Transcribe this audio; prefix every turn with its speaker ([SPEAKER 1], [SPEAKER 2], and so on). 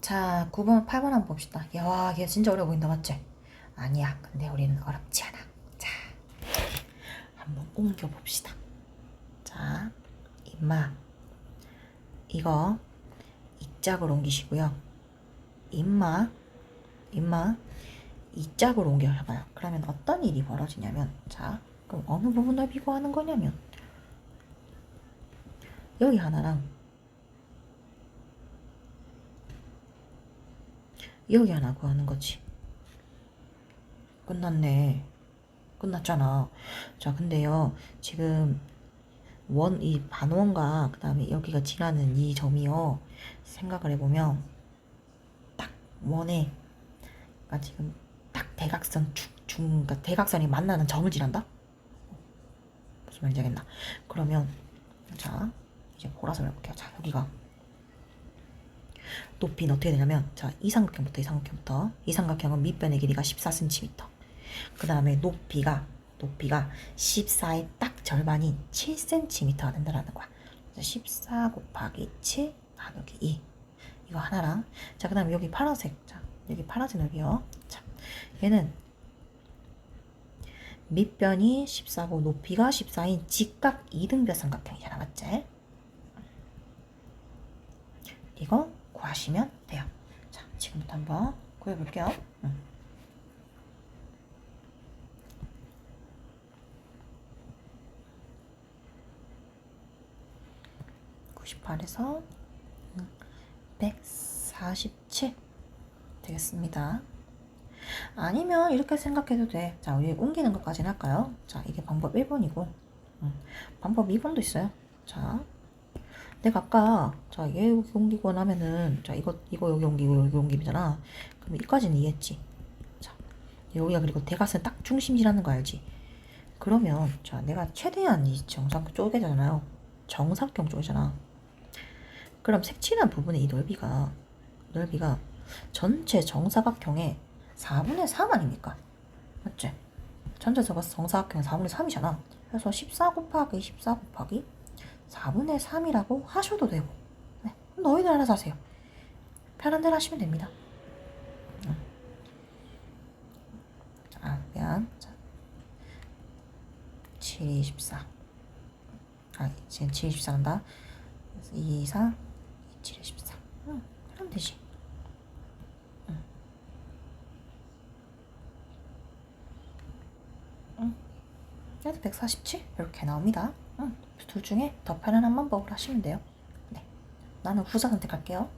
[SPEAKER 1] 자, 9번, 8번 한번 봅시다. 야, 와, 얘 진짜 어려워 보인다, 맞지? 아니야. 근데 우리는 어렵지 않아. 자, 한번 옮겨 봅시다. 자, 임마. 이거 이 짝으로 옮기시고요. 임마, 임마. 이 짝으로 옮겨봐요. 그러면 어떤 일이 벌어지냐면, 자, 그럼 어느 부분을 비교하는 거냐면, 여기 하나랑 여기 하나 구하는 거지. 끝났네. 끝났잖아. 자, 근데요, 지금 원, 이 반원과 그 다음에 여기가 지나는 이 점이요, 생각을 해보면, 딱 원에, 그러니까 지금 딱 대각선 중, 중, 그러니까 대각선이 만나는 점을 지난다? 무슨 말인지 알겠나? 그러면, 자, 이제 보라색을 해볼게요. 자, 여기가 높이는 어떻게 되냐면 자 이삼각형부터 이삼각형부터. 이삼각형은 밑변의 길이가 14cm 그 다음에 높이가 높이가 14의 딱 절반인 7cm가 된다라는 거야. 14 곱하기 7 나누기 2 이거 하나랑. 자 그 다음에 여기 파란색. 자 여기 파란색 넓이요. 자 얘는 밑변이 14고 높이가 14인 직각 이등변 삼각형이잖아 맞지? 이거 구하시면 돼요. 자, 지금부터 한번 구해볼게요. 응. (98에서) (147) 되겠습니다. 아니면 이렇게 생각해도 돼. 자, 우리 옮기는 것까지는 할까요? 자, 이게 방법 1번이고 방법 2번도 있어요. 자, 내가 아까 자 얘 여기 옮기고 나면은 자 이거 이거 여기 옮기고 여기 옮기잖아. 그럼 이까지는 이해했지. 자 여기가 그리고 대각선 딱 중심이라는 거 알지? 그러면 자 내가 최대한 이 정사각 쪼개잖아요. 정사각형 쪼개잖아. 그럼 색칠한 부분의 이 넓이가 넓이가 전체 정사각형의 4분의 3 아닙니까? 맞지? 전체 정사각형의 4분의 3이잖아. 그래서 14 곱하기 14 곱하기 4분의 3이라고 하셔도 되고 네, 너희들 알아서 하세요. 편한 대로 하시면 됩니다. 음. 자, 미안. 자, 7, 24. 아, 지금 7, 24 한다. 2, 4, 7, 24. 응, 하면 되지. 응. 응. 그래도 147? 이렇게 나옵니다. 응. 둘 중에 더 편안한 방법을 하시면 돼요. 네. 나는 후자 선택할게요.